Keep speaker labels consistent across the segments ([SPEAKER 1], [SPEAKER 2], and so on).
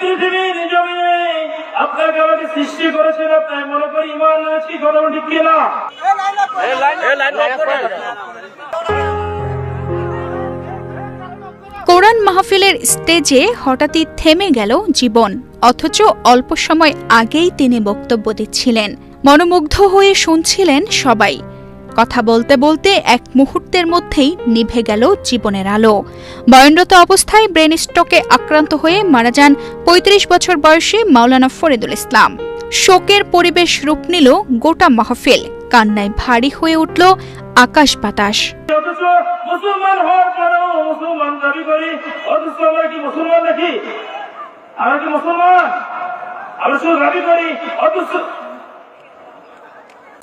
[SPEAKER 1] পৃথিবীর জমিনে আপনাকে আমাকে সৃষ্টি করেছেন আপনার মনে করি ইমান আছি কথা ঠিক কিনা
[SPEAKER 2] কোরআন মাহফিলের স্টেজে হঠাৎই থেমে গেল জীবন অথচ অল্প সময় আগেই তিনি বক্তব্য দিচ্ছিলেন। মনোমুগ্ধ হয়ে শুনছিলেন সবাই। কথা বলতে বলতে এক মুহূর্তের মধ্যেই নিভে গেল জীবনের আলো। বয়নরত অবস্থায় ব্রেন স্ট্রোকে আক্রান্ত হয়ে মারা যান ৩৫ বছর বয়সী মাওলানা ফরিদুল ইসলাম। শোকের পরিবেশ রূপ নিল গোটা মাহফিল। কান্নায় ভারী হয়ে উঠল আকাশ বাতাস।
[SPEAKER 1] মুসলমান আমরা কি মুসলমান? আমরা শুধু দাবি করি, অথচ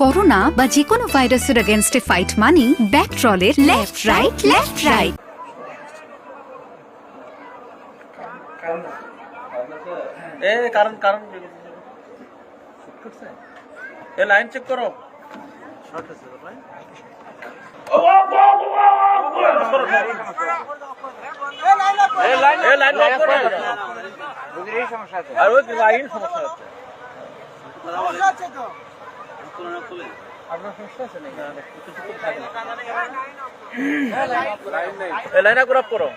[SPEAKER 3] করোনা বা যে কোনো ভাইরাসের এগেনস্টে ফাইট মানি ব্যাকট্রলের লেফট রাইট লেফট রাইট
[SPEAKER 4] এ কারণ কারণ এ লাইন চেক করো। এ লাইন এ লাইন লক করো। সমস্যা লাইন আপ করো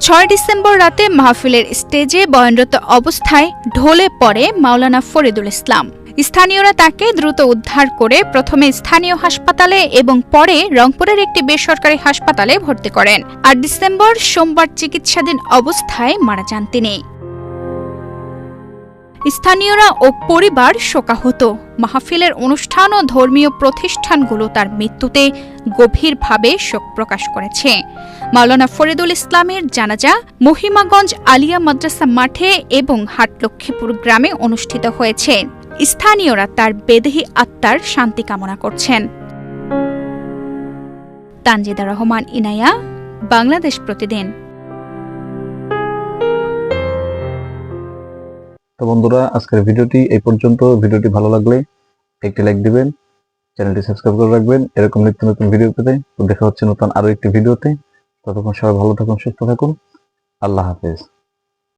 [SPEAKER 2] ছয় ডিসেম্বর রাতে মাহফিলের স্টেজে বয়নরত অবস্থায় ঢলে পড়ে মাওলানা ফরিদুল ইসলাম। স্থানীয়রা তাকে দ্রুত উদ্ধার করে প্রথমে স্থানীয় হাসপাতালে এবং পরে রংপুরের একটি বেসরকারি হাসপাতালে ভর্তি করেন। আর ডিসেম্বর সোমবার চিকিৎসাধীন অবস্থায় মারা যান তিনি। স্থানীয়রা ও পরিবার শোকাহত। মাহফিলের অনুষ্ঠান ও ধর্মীয় প্রতিষ্ঠানগুলো তার মৃত্যুতে গভীরভাবে শোক প্রকাশ করেছে। মাওলানা ফরিদুল ইসলামের জানাজা মহিমাগঞ্জ আলিয়া মাদ্রাসা মাঠে এবং হাটলক্ষ্মীপুর গ্রামে অনুষ্ঠিত হয়েছে। স্থানীয়রা তার বেদেহী আত্মার শান্তি কামনা করছেন। তানজিদা রহমান, ইনায়া, বাংলাদেশ প্রতিদিন।
[SPEAKER 5] তো বন্ধুরা, আজকের ভিডিওটি এই পর্যন্ত। ভিডিওটি ভালো লাগলে একটি লাইক দিবেন, চ্যানেলটি সাবস্ক্রাইব করে রাখবেন। এরকম নিত্য নতুন ভিডিও পেতে দেখা হচ্ছে নতুন আরও একটি ভিডিওতে। ততক্ষণ সবাই ভালো থাকুন, সুস্থ থাকুন। আল্লাহ হাফেজ।